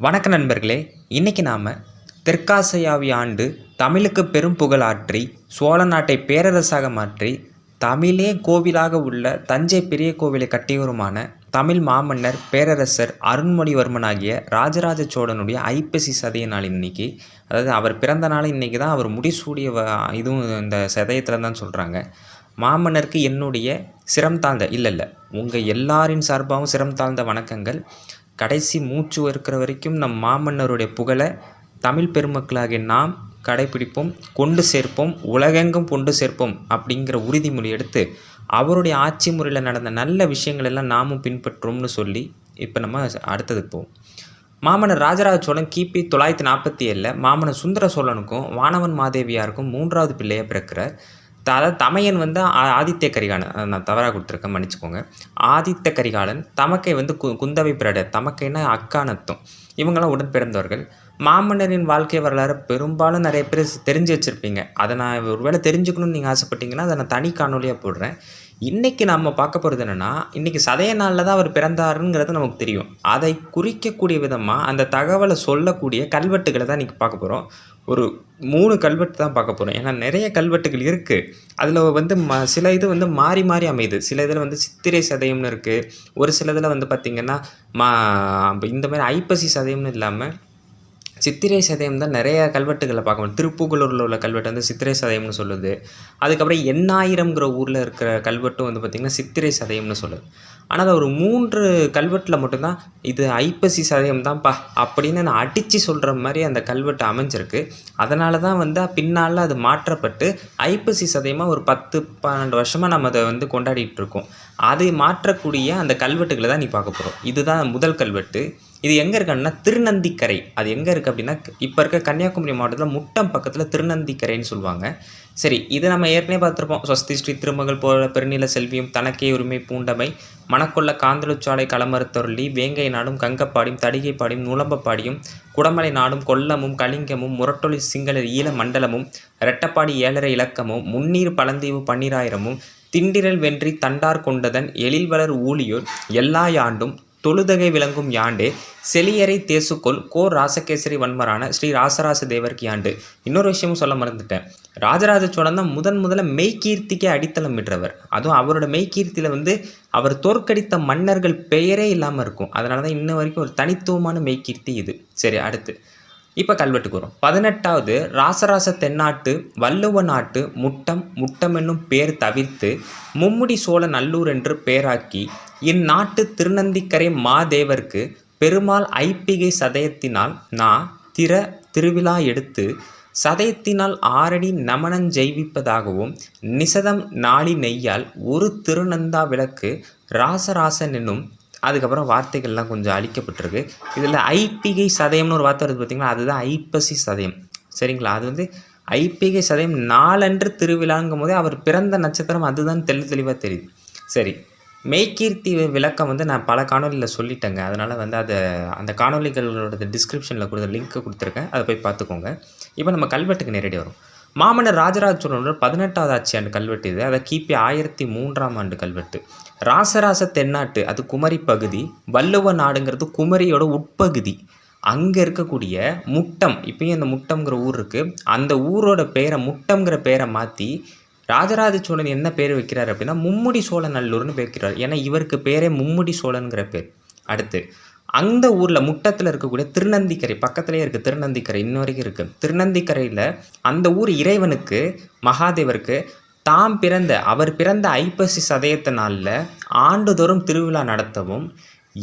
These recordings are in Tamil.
வணக்க நண்பர்களே இன்னைக்கு நாம் தெற்காசியாவி ஆண்டு தமிழுக்கு பெரும் புகழாற்றி சோழ நாட்டை பேரரசாக மாற்றி தமிழே கோவிலாக உள்ள தஞ்சை பெரிய கோவிலை கட்டியவருமான தமிழ் மாமன்னர் பேரரசர் அருண்மொழிவர்மன் ஆகிய ராஜராஜ சோழனுடைய ஐப்பசி சதய நாள் இன்னைக்கு. அதாவது அவர் பிறந்த நாள் இன்னைக்கு தான் அவர் முடிசூடிய வ- இதுவும் இந்த சதயத்தில் தான் சொல்கிறாங்க மாமன்னருக்கு என்னுடைய சிரம் தாழ்ந்த இல்லை இல்லை உங்கள் எல்லாரின் சார்பாகவும் சிரம் தாழ்ந்த வணக்கங்கள். கடைசி மூச்சு இருக்கிற வரைக்கும் நம் மாமன்னருடைய புகழை தமிழ் பெருமக்களாகிய நாம் கடைபிடிப்போம் கொண்டு சேர்ப்போம் உலகெங்கும் கொண்டு சேர்ப்போம் அப்படிங்கிற உறுதிமொழி எடுத்து அவருடைய ஆட்சி முறையில் நடந்த நல்ல விஷயங்கள் எல்லாம் நாமும் பின்பற்றோம்னு சொல்லி இப்போ நம்ம அடுத்ததுக்கு போவோம். மாமன்னர் ராஜராஜ சோழன் கிபி தொள்ளாயிரத்தி நாற்பத்தி ஏழில் மாமன்னர் சுந்தர சோழனுக்கும் வானவன் மாதேவியாருக்கும் மூன்றாவது பிள்ளையாக பிறக்கிறார். அதாவது தமையன் வந்து ஆ- ஆதித்ய கரிகாலன். நான் தவறாக கொடுத்துருக்கேன் மன்னிச்சுக்கோங்க. ஆதித்த கரிகாலன் தமக்கை வந்து கு குந்தவை பிரட தமக்கைன்னா அக்கானத்தும் இவங்களாம் உடன் பிறந்தவர்கள் மாமன்னரின் வாழ்க்கை வரலாறு பெரும்பாலும் நிறைய பேர் தெரிஞ்சு வச்சுருப்பீங்க. அதை நான் ஒருவேளை தெரிஞ்சுக்கணும்னு நீங்கள் ஆசைப்பட்டீங்கன்னா அதை நான் தனி காணொலியாக போடுறேன். இன்றைக்கி நம்ம பார்க்க போகிறது என்னென்னா இன்றைக்கி சதய நாளில் தான் அவர் பிறந்தாருங்கிறது நமக்கு தெரியும். அதை குறிக்கக்கூடிய விதமாக அந்த தகவலை சொல்லக்கூடிய கல்வெட்டுகளை தான் இன்றைக்கி பார்க்க போகிறோம் ஒரு மூணு கல்வெட்டு தான் பார்க்க போகிறோம் ஏன்னா நிறைய கல்வெட்டுகள் இருக்குது அதில் வந்து ம சில இது வந்து மாறி மாறி அமையுது. சில இதில் வந்து சித்திரை சதயம்னு இருக்குது ஒரு சில இதில் வந்து பார்த்திங்கன்னா மா இந்த மாதிரி ஐப்பசி சதயம்னு இல்லாமல் சித்திரை சதயம் தான் நிறைய கல்வெட்டுகளை பார்க்க முடியும். திருப்புகலூரில் உள்ள கல்வெட்டு வந்து சித்திரை சதயம்னு சொல்லுது. அதுக்கப்புறம் எண்ணாயிரம்ங்கிற ஊரில் இருக்கிற கல்வெட்டும் வந்து பார்த்திங்கன்னா சித்திரை சதயம்னு சொல்லுது. ஆனால் அது ஒரு மூன்று கல்வெட்டில் மட்டும்தான். இது ஐப்பசி சதயம் தான்ப்பா அப்படின்னு நான் அடித்து சொல்கிற மாதிரி அந்த கல்வெட்டு அமைஞ்சிருக்கு. அதனால தான் வந்து பின்னால் அது மாற்றப்பட்டு ஐப்பசி சதயமாக ஒரு பத்து பன்னெண்டு வருஷமாக நம்ம அதை வந்து கொண்டாடிட்டு இருக்கோம். அதை மாற்றக்கூடிய அந்த கல்வெட்டுகளை தான் நீ பார்க்க போகிறோம் இதுதான் முதல் கல்வெட்டு. இது எங்கே இருக்குன்னா திருநந்திக்கரை. அது எங்கே இருக்குது அப்படின்னா இப்போ இருக்க கன்னியாகுமரி மாவட்டத்தில் முட்டம் பக்கத்தில் திருநந்திக்கரைன்னு சொல்லுவாங்க. சரி இதை நம்ம ஏற்கனவே பார்த்துருப்போம். ஸ்வஸ்தி ஸ்ரீ திருமகள் போல பெருநில செல்வியும் தனக்கே உரிமை பூண்டமை மணக்கொள்ள காந்தலுச்சாலை களமறுத்தொருளி வேங்கை நாடும் கங்கப்பாடியும் தடிகைப்பாடியும் நுளம்பப்பாடியும் குடமலை நாடும் கொல்லமும் கலிங்கமும் முரட்டொலி சிங்கள ஈழ மண்டலமும் ரெட்டப்பாடி ஏழரை இலக்கமும் முன்னீர் பழந்தீவு பன்னிராயிரமும் திண்டிரல் வென்றி தண்டார் கொண்டதன் எழில்வளர் ஊழியோர் எல்லா ஆண்டும் தொழுதகை விளங்கும் யாண்டே செலியரை தேசுக்கொள் கோர் ராசகேசரி வன்மரான ஸ்ரீ ராசராச தேவர்க்கு யாண்டு. இன்னொரு விஷயமும் சொல்ல மறந்துட்டேன். ராஜராஜ சோழன் தான் முதன் முதல்ல மெய்கீர்த்திக்கே அடித்தளம் விடுறவர் அதுவும் அவரோட மெய்கீர்த்தியில் வந்து அவர் தோற்கடித்த மன்னர்கள் பெயரே இல்லாமல் இருக்கும். அதனால தான் இன்ன வரைக்கும் ஒரு தனித்துவமான மெய்கீர்த்தி இது. சரி அடுத்து. இப்போ கல்வெட்டுக்கு வரும். பதினெட்டாவது ராசராச தென்னாட்டு வள்ளுவ நாட்டு முட்டம் முட்டம் என்னும் பேர் தவிர்த்து மும்முடி சோழ நல்லூர் என்று பேராக்கி இந்நாட்டு திருநந்திக்கரை மாதேவர்க்கு பெருமாள் ஐப்பிகை சதயத்தினால் நான் திற திருவிழா எடுத்து சதயத்தினால் ஆரடி நமனம் ஜெய்விப்பதாகவும் நிசதம் நாளி நெய்யால் ஒரு திருநந்தா விளக்கு ராசராசன் என்னும் அதுக்கப்புறம் வார்த்தைகள்லாம் கொஞ்சம் அழிக்கப்பட்டிருக்கு. இதில் ஐப்பிகை சதயம்னு ஒரு வார்த்தை வருது பார்த்தீங்களா? அதுதான் ஐப்பசி சதயம். சரிங்களா? அது வந்து ஐப்பிகை சதயம் நாளன்று திருவிழாங்கும் போதே அவர் பிறந்த நட்சத்திரம் அதுதான் தெளி தெளிவாக தெரியுது. சரி மெய்கீர்த்தி விளக்கம் வந்து நான் பல காணொலியில் சொல்லிட்டேங்க. அதனால் வந்து அதை அந்த காணொலிகளோட டிஸ்கிரிப்ஷனில் கொடுத்த லிங்க்கை கொடுத்துருக்கேன். அதை போய் பார்த்துக்கோங்க. இப்போ நம்ம கல்வெட்டுக்கு நேரடி வரும் மாமன்னர் ராஜராஜ சோழனோட பதினெட்டாவது ஆட்சி ஆண்டு கல்வெட்டு இது. அதை கிபி ஆயிரத்தி மூன்றாம் ஆண்டு கல்வெட்டு. ராசராச தென்னாட்டு அது குமரி பகுதி. வல்லுவ நாடுங்கிறது குமரியோட உட்பகுதி. அங்கே இருக்கக்கூடிய முட்டம் இப்பயும் அந்த முட்டம்ங்கிற ஊர் இருக்குது அந்த ஊரோட பேரை முட்டம்ங்கிற பேரை மாற்றி ராஜராஜ சோழன் என்ன பேர் வைக்கிறார் அப்படின்னா மும்முடி சோழநல்லூர்னு வைக்கிறார். ஏன்னா இவருக்கு பேரே மும்முடி சோழனுங்கிற பேர். அடுத்து அந்த ஊரில் முட்டத்தில் இருக்கக்கூடிய திருநந்திக்கரை பக்கத்துலேயே இருக்குது திருநந்திக்கரை இன்ன வரைக்கும் இருக்குது திருநந்திக்கரையில் அந்த ஊர் இறைவனுக்கு மகாதேவருக்கு தாம் பிறந்த அவர் பிறந்த ஐப்பசி சதயத்த நாளில் ஆண்டுதோறும் திருவிழா நடத்தவும்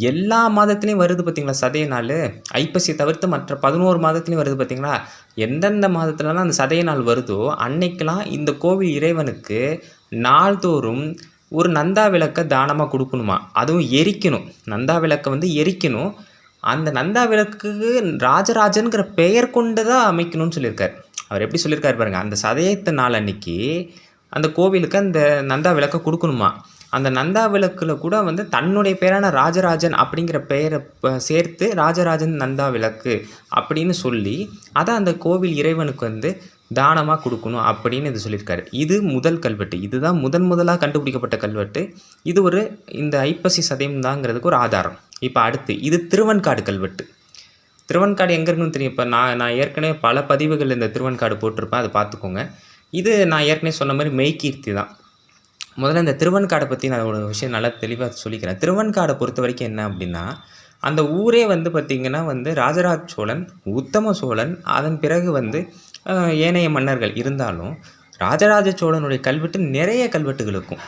எல்லா மாதத்துலேயும் வருது பார்த்தீங்களா சதய நாள்? ஐப்பசி தவிர்த்து மற்ற பதினோரு மாதத்துலேயும் வருது பார்த்தீங்களா எந்தெந்த மாதத்துலலாம் அந்த சதய நாள் வருதோ அன்னைக்கெலாம் இந்த கோவில் இறைவனுக்கு நாள்தோறும் ஒரு நந்தா விளக்கை தானமாக கொடுக்கணுமா? அதுவும் எரிக்கணும். நந்தா விளக்கை வந்து எரிக்கணும். அந்த நந்தா விளக்குக்கு ராஜராஜன்கிற பெயர் கொண்டு தான் அமைக்கணும்னு சொல்லியிருக்கார். அவர் எப்படி சொல்லியிருக்காரு பாருங்கள் அந்த சதயத்து நாள் அன்னைக்கு அந்த கோவிலுக்கு அந்த நந்தா விளக்கை கொடுக்கணுமா? அந்த நந்தா விளக்கில் கூட வந்து தன்னுடைய பேரான ராஜராஜன் அப்படிங்கிற பெயரை சேர்த்து ராஜராஜன் நந்தா விளக்கு அப்படின்னு சொல்லி அதை அந்த கோவில் இறைவனுக்கு வந்து தானமாக கொடுக்கணும் அப்படின்னு இது சொல்லியிருக்காரு. இது முதல் கல்வெட்டு. இதுதான் முதன் முதலாக கண்டுபிடிக்கப்பட்ட கல்வெட்டு. இது ஒரு இந்த ஐப்பசி சதயம் தாங்கிறதுக்கு ஒரு ஆதாரம். இப்போ அடுத்து இது திருவன்காடு கல்வெட்டு. திருவன்காடு எங்கே இருக்குன்னு தெரியும். இப்போ நான் நான் ஏற்கனவே பல பதிவுகள் இந்த திருவன்காடு போட்டிருப்பேன். அதை பார்த்துக்கோங்க. இது நான் ஏற்கனவே சொன்ன மாதிரி மெய்கீர்த்தி தான். முதல்ல இந்த திருவன்காடை பற்றி நான் ஒரு விஷயம் நல்லா தெளிவாக சொல்லிக்கிறேன். திருவன்காடை பொறுத்த வரைக்கும் என்ன அப்படின்னா அந்த ஊரே வந்து பார்த்திங்கன்னா வந்து ராஜராஜ சோழன் உத்தம சோழன் அதன் பிறகு வந்து ஏனைய மன்னர்கள் இருந்தாலும் ராஜராஜ சோழனுடைய கல்வெட்டு நிறைய கல்வெட்டுகள் இருக்கும்.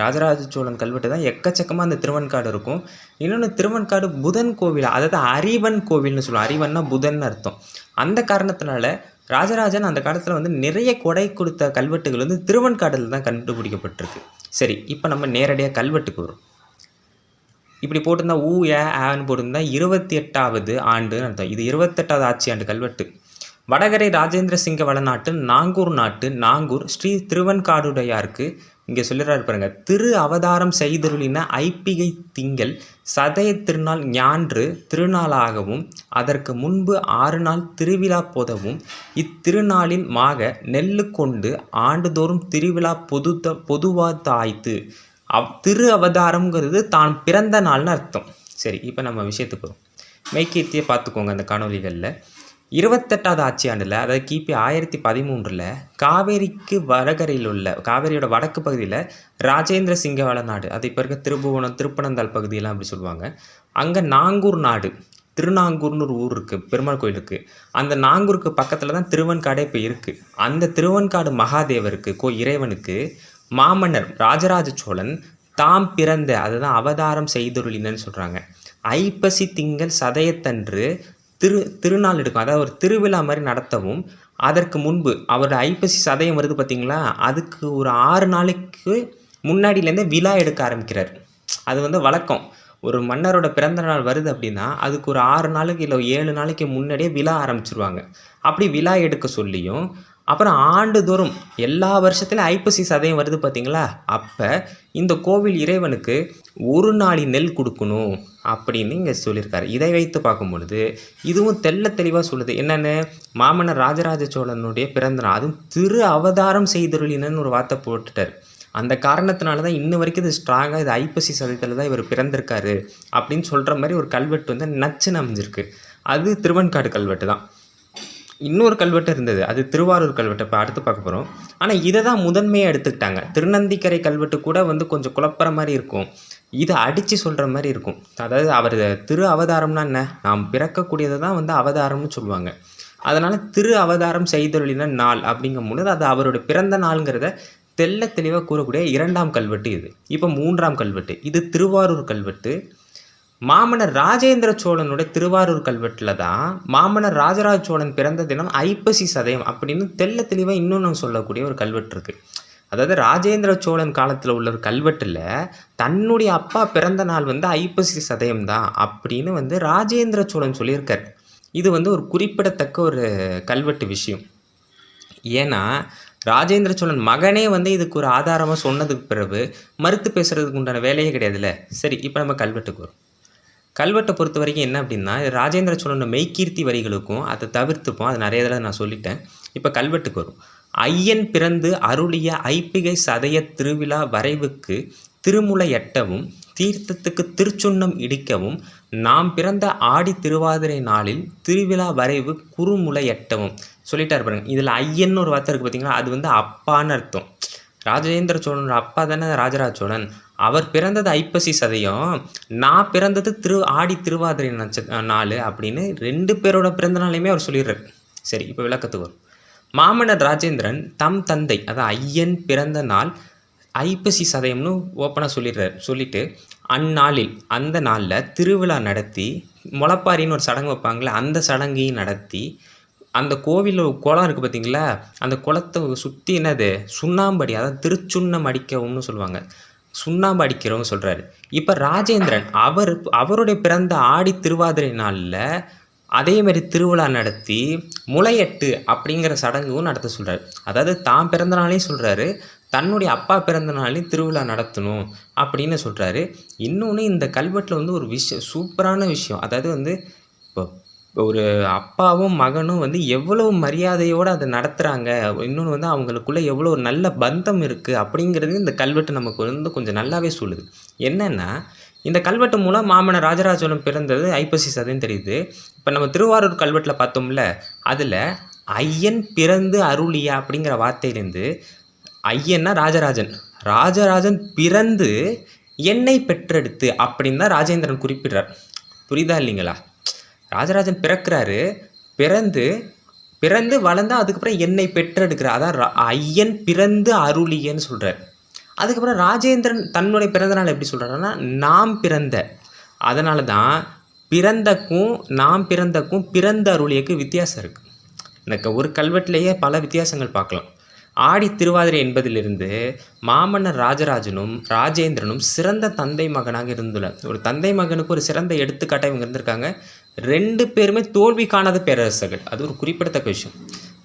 ராஜராஜ சோழன் கல்வெட்டு தான் எக்கச்சக்கமாக அந்த திருவன்காடு இருக்கும். இன்னொன்று திருவன்காடு புதன் கோவில் அதாவது அறிவன் கோவில்னு சொல்லுவோம் அறிவன்னா புதன் அர்த்தம். அந்த காரணத்தினால ராஜராஜன் அந்த காலத்தில் வந்து நிறைய கொடை கொடுத்த கல்வெட்டுகள் வந்து திருவன்காடில் தான் கண்டுபிடிக்கப்பட்டிருக்கு. சரி இப்போ நம்ம நேரடியாக கல்வெட்டுக்கு வரும். இப்படி போட்டிருந்தா ஊ ஏ ஆன்னு போட்டிருந்தா இருபத்தி எட்டாவது ஆண்டுன்னு அர்த்தம். இது இருபத்தெட்டாவது ஆட்சி ஆண்டு கல்வெட்டு. வடகரை ராஜேந்திர சிங்க வளநாட்டு நாங்கூர் நாட்டு நாங்கூர் ஸ்ரீ திருவன்காடுடையாருக்கு இங்கே சொல்லிடுறாரு பாருங்க. திரு அவதாரம் செய்தருளின ஐப்பிகை திங்கள் சதய திருநாள் ஞான்று திருநாளாகவும் அதற்கு முன்பு ஆறு நாள் திருவிழா போதவும் இத்திருநாளின் மாக நெல்லு கொண்டு ஆண்டுதோறும் திருவிழா பொதுத்த பொதுவாக தாய்த்து அவ் திரு அவதாரம்ங்கிறது தான் பிறந்த நாள்னு அர்த்தம். சரி இப்போ நம்ம விஷயத்துக்கு வரும் பார்த்துக்கோங்க அந்த காணொலிகளில் இருபத்தெட்டாவது ஆட்சி ஆண்டில் அதாவது கிபி ஆயிரத்தி பதிமூன்றில் காவேரிக்கு வடகரையில் உள்ள காவேரியோட வடக்கு பகுதியில் ராஜேந்திர சிங்கவள நாடு அது இப்போ இருக்க திருபுவனம் திருப்பனந்தாள் பகுதியெல்லாம் அப்படி சொல்லுவாங்க. அங்கே நாங்கூர் நாடு திருநாங்கூர்னு ஒரு ஊர் இருக்குது பெருமாள் கோயில் இருக்குது அந்த நாங்கூருக்கு பக்கத்தில் தான் திருவன்காடே இப்போ இருக்குது அந்த திருவன்காடு மகாதேவருக்கு கோ. இறைவனுக்கு மாமன்னர் ராஜராஜ சோழன் தாம் பிறந்த அதுதான் அவதாரம் செய்தொருளினன்னு சொல்கிறாங்க ஐப்பசி திங்கள் சதயத்தன்று திரு திருநாள் எடுக்கும். அதாவது ஒரு திருவிழா மாதிரி நடத்தவும் அதற்கு முன்பு அவரோட ஐப்பசி சதயம் வருது பார்த்திங்களா? அதுக்கு ஒரு ஆறு நாளைக்கு முன்னாடியிலேருந்தே விழா எடுக்க ஆரம்பிக்கிறார். அது வந்து வழக்கம். ஒரு மன்னரோட பிறந்த நாள் வருது அப்படின்னா அதுக்கு ஒரு ஆறு நாளைக்கு இல்லை ஏழு நாளைக்கு முன்னாடியே விழா ஆரம்பிச்சிருவாங்க. அப்படி விழா எடுக்க சொல்லியும் அப்புறம் ஆண்டுதோறும் எல்லா வருஷத்துலையும் ஐப்பசி சதயம் வருது பார்த்தீங்களா? அப்போ இந்த கோவில் இறைவனுக்கு ஒரு நாளி நெல் கொடுக்கணும் அப்படின்னு இங்கே சொல்லியிருக்காரு. இதை வைத்து பார்க்கும் பொழுது இதுவும் தெள்ள தெளிவாக சொல்லுது. என்னென்னு? மாமன்னர் ராஜராஜ சோழனுடைய பிறந்தநாள் அதுவும் திரு அவதாரம் செய்தருளினன்னு ஒரு வார்த்தை போட்டுட்டார். அந்த காரணத்தினால தான் இன்ன வரைக்கும் இது ஸ்ட்ராங்காக இது ஐப்பசி சதயத்தில் தான் இவர் பிறந்திருக்காரு அப்படின்னு சொல்கிற மாதிரி ஒரு கல்வெட்டு வந்து நச்சுன்னு அமைஞ்சிருக்கு. அது திருவன்காடு கல்வெட்டு தான். இன்னொரு கல்வெட்டு இருந்தது. அது திருவாரூர் கல்வெட்டு. இப்போ அடுத்து பார்க்க போகிறோம் ஆனால் இதை தான் முதன்மையாக எடுத்துக்கிட்டாங்க. திருநந்திக்கரை கல்வெட்டு கூட வந்து கொஞ்சம் குழப்புற மாதிரி இருக்கும். இதை அடித்து சொல்கிற மாதிரி இருக்கும். அதாவது அவர் திரு அவதாரம்னா என்ன? நாம் பிறக்கக்கூடியதை தான் வந்து அவதாரம்னு சொல்லுவாங்க. அதனால் திரு அவதாரம் செய்தொழின நாள் அப்படிங்கும் பொழுது அது அவருடைய பிறந்த நாளுங்கிறத தெள்ள தெளிவாக கூறக்கூடிய இரண்டாம் கல்வெட்டு இது. இப்போ மூன்றாம் கல்வெட்டு. இது திருவாரூர் கல்வெட்டு. மாமன்னர் ராஜேந்திர சோழனுடைய திருவாரூர் கல்வெட்டில் தான் மாமன்னர் ராஜராஜ சோழன் பிறந்த தினம் ஐப்பசி சதயம் அப்படின்னு தெல்ல தெளிவாக இன்னொன்று சொல்லக்கூடிய ஒரு கல்வெட்டு இருக்குது அதாவது ராஜேந்திர சோழன் காலத்தில் உள்ள ஒரு கல்வெட்டில் தன்னுடைய அப்பா பிறந்த நாள் வந்து ஐப்பசி சதயம் தான் அப்படின்னு வந்து ராஜேந்திர சோழன் சொல்லியிருக்கார். இது வந்து ஒரு குறிப்பிடத்தக்க ஒரு கல்வெட்டு விஷயம். ஏன்னா ராஜேந்திர சோழன் மகனே வந்து இதுக்கு ஒரு ஆதாரமாக சொன்னதுக்கு பிறகு மறுத்து பேசுகிறதுக்கு உண்டான வேலையே கிடையாதுல்ல. சரி இப்போ நம்ம கல்வெட்டுக்கு வரும். கல்வெட்டை பொறுத்த வரைக்கும் என்ன அப்படின்னா ராஜேந்திர சோழனோட மெய்கீர்த்தி வரிகளுக்கும் அதை தவிர்த்துப்போம். அது நிறைய தடவை நான் சொல்லிட்டேன். இப்போ கல்வெட்டுக்கு வரும். ஐயன் பிறந்து அருளிய ஐப்பிகை சதய திருவிழா வரைவுக்கு திருமுலை எட்டவும் தீர்த்தத்துக்கு திருச்சுண்ணம் இடிக்கவும் நாம் பிறந்த ஆடி திருவாதிரை நாளில் திருவிழா வரைவு குறுமுலை எட்டவும். சொல்லிட்டார் பாருங்க. இதில் ஐயன்னு ஒரு வார்த்தை இருக்குது பார்த்தீங்களா அது வந்து அப்பான்னு அர்த்தம். ராஜேந்திர சோழனோட அப்பா தானே ராஜராஜ சோழன். அவர் பிறந்தது ஐப்பசி சதயம் நான் பிறந்தது திரு ஆடி திருவாதிரை நட்ச நாள் அப்படின்னு ரெண்டு பேரோட பிறந்த நாளையுமே அவர் சொல்லிடுறாரு. சரி இப்போ விளக்கத்துக்கு வரும். மாமன்னர் ராஜேந்திரன் தம் தந்தை அதான் ஐயன் பிறந்த நாள் ஐப்பசி சதயம்னு ஓப்பனாக சொல்லிடுறாரு. சொல்லிட்டு அந்நாளில் அந்த நாளில் திருவிழா நடத்தி முளப்பாரின்னு ஒரு சடங்கு வைப்பாங்களே அந்த சடங்கையும் நடத்தி அந்த கோவிலில் ஒரு குளம் இருக்குது பார்த்தீங்களா அந்த குளத்தை சுற்றி என்னது? சுண்ணாம்படி அதாவது திருச்சுண்ணம் அடிக்கவும்னு சொல்லுவாங்க. சுண்ணாம்பு அடிக்கிறவங்க சொல்கிறாரு இப்போ ராஜேந்திரன் அவர் அவருடைய பிறந்த ஆடி திருவாதிரை நாளில் அதே மாதிரி திருவிழா நடத்தி முளையட்டு அப்படிங்கிற சடங்கும் நடத்த சொல்கிறாரு அதாவது தான் பிறந்த நாளையும் சொல்கிறாரு தன்னுடைய அப்பா பிறந்த நாளையும் திருவிழா நடத்தணும் அப்படின்னு சொல்கிறாரு இன்னொன்று இந்த கல்வெட்டில் வந்து ஒரு விஷயம் சூப்பரான விஷயம். அதாவது வந்து இப்போ ஒரு அப்பாவும் மகனும் வந்து எவ்வளவு மரியாதையோடு அதை நடத்துகிறாங்க இன்னொன்று வந்து அவங்களுக்குள்ளே எவ்வளோ ஒரு நல்ல பந்தம் இருக்குது அப்படிங்கிறது இந்த கல்வெட்டு நமக்கு வந்து கொஞ்சம் நல்லாவே சொல்லுது. என்னென்னா இந்த கல்வெட்டு மூலம் மாமன்னர் ராஜராஜ சோழன் பிறந்தது ஐப்பசி சதயம் தெரியுது. இப்போ நம்ம திருவாரூர் கல்வெட்டில் பார்த்தோம்ல அதில் ஐயன் பிறந்து அருளியா அப்படிங்கிற வார்த்தையிலேருந்து ஐயன்னா ராஜராஜன். ராஜராஜன் பிறந்து என்னை பெற்றெடுத்து அப்படின்னு தான் ராஜேந்திரன் குறிப்பிடுறார். புரியுதா இல்லைங்களா? ராஜராஜன் பிறக்கிறாரு பிறந்து பிறந்து வளர்ந்தால் அதுக்கப்புறம் என்னை பெற்றெடுக்கிறார். அதான் ரா- ஐயன் பிறந்து அருளியன்னு சொல்கிறார் அதுக்கப்புறம் ராஜேந்திரன் தன்னுடைய பிறந்த நாள் எப்படி சொல்கிறாருன்னா நாம் பிறந்த. அதனால தான் பிறந்தக்கும் நாம் பிறந்தக்கும் பிறந்த அருளியக்கு வித்தியாசம் இருக்குது எனக்கு ஒரு கல்வெட்டிலேயே பல வித்தியாசங்கள் பார்க்கலாம். ஆடி திருவாதிரை என்பதிலிருந்து மாமன்னர் ராஜராஜனும் ராஜேந்திரனும் சிறந்த தந்தை மகனாக இருந்துள்ள ஒரு தந்தை மகனுக்கு ஒரு சிறந்த எடுத்துக்காட்டாக இவங்க இருந்திருக்காங்க. ரெண்டு பேருமே தோல்வி காணாத பேரரசர்கள். அது ஒரு குறிப்பிடத்தக்க விஷயம்.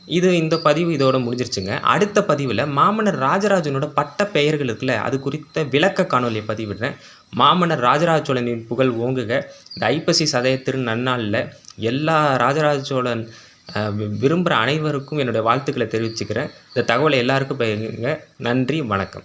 இது இந்த பதிவு இதோட முடிஞ்சிருச்சுங்க. அடுத்த பதிவில் மாமன்னர் ராஜராஜனோட பட்ட பெயர்கள் இருக்குல்ல அது குறித்த விளக்க காணொலியை பதிவிடுறேன். மாமன்னர் ராஜராஜ சோழனின் புகழ் ஓங்குக. இந்த ஐப்பசி சதய திரு நன்னாளில் எல்லா ராஜராஜ சோழன் வி- விரும்புகிற அனைவருக்கும் என்னுடைய வாழ்த்துக்களை தெரிவிச்சுக்கிறேன். இந்த தகவலை எல்லாருக்கும் பயிருங்க நன்றி வணக்கம்.